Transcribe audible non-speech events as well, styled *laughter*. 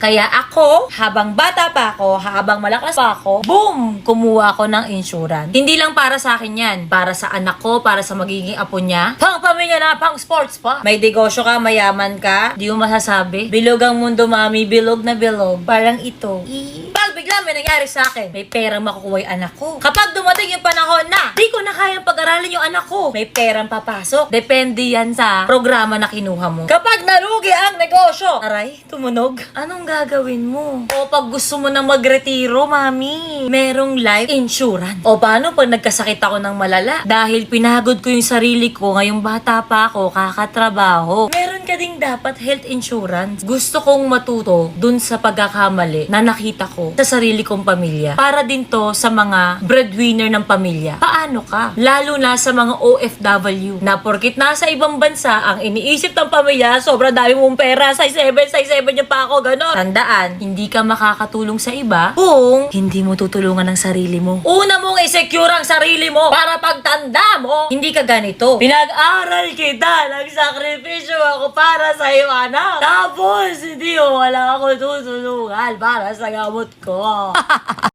Kaya ako, habang bata pa ako, habang malakas pa ako, boom! Kumuha ako ng insurance. Hindi lang para sa akin yan. Para sa anak ko, para sa magiging apo niya. Pang pamilya na, pang sports pa. May negosyo ka, mayaman ka, di mo masasabi. Bilog ang mundo, mami. Bilog na bilog. Parang ito. Pag bigla may nangyari sa akin, may perang makukuha yung anak ko. Kapag dumating yung panahon na, di ko na kayang pag-aralin yung anak ko, may perang papasok. Depende yan sa programa na kinuha mo. Kapag nalugi ang negosyo, aray, tumunog. Anong gagawin mo? O pag gusto mo na magretiro, mami, merong life insurance. O paano pag nagkasakit ako ng malala? Dahil pinagod ko yung sarili ko, ngayong bata pa ako, kakatrabaho. Meron ka ding dapat health insurance. Gusto kong matuto dun sa pagkakamali na nakita ko sa sarili kong pamilya. Para din to sa mga breadwinner ng pamilya. Paano ka? Lalo na sa mga OFW na porkit nasa ibang bansa ang iniisip ng pamilya, sobrang dami mong pera, size 7, size 7 niya pa ako, gano'n. Tandaan, hindi ka makakatulong sa iba kung hindi mo tutulungan ang sarili mo. Una mong i-secure ang sarili mo para pagtanda mo, hindi ka ganito. Pinag-aral kita, nagsakripisyo ako para sa iyo, anak. Tapos, hindi mo wala ako tutulungan para sa gamot ko. *laughs*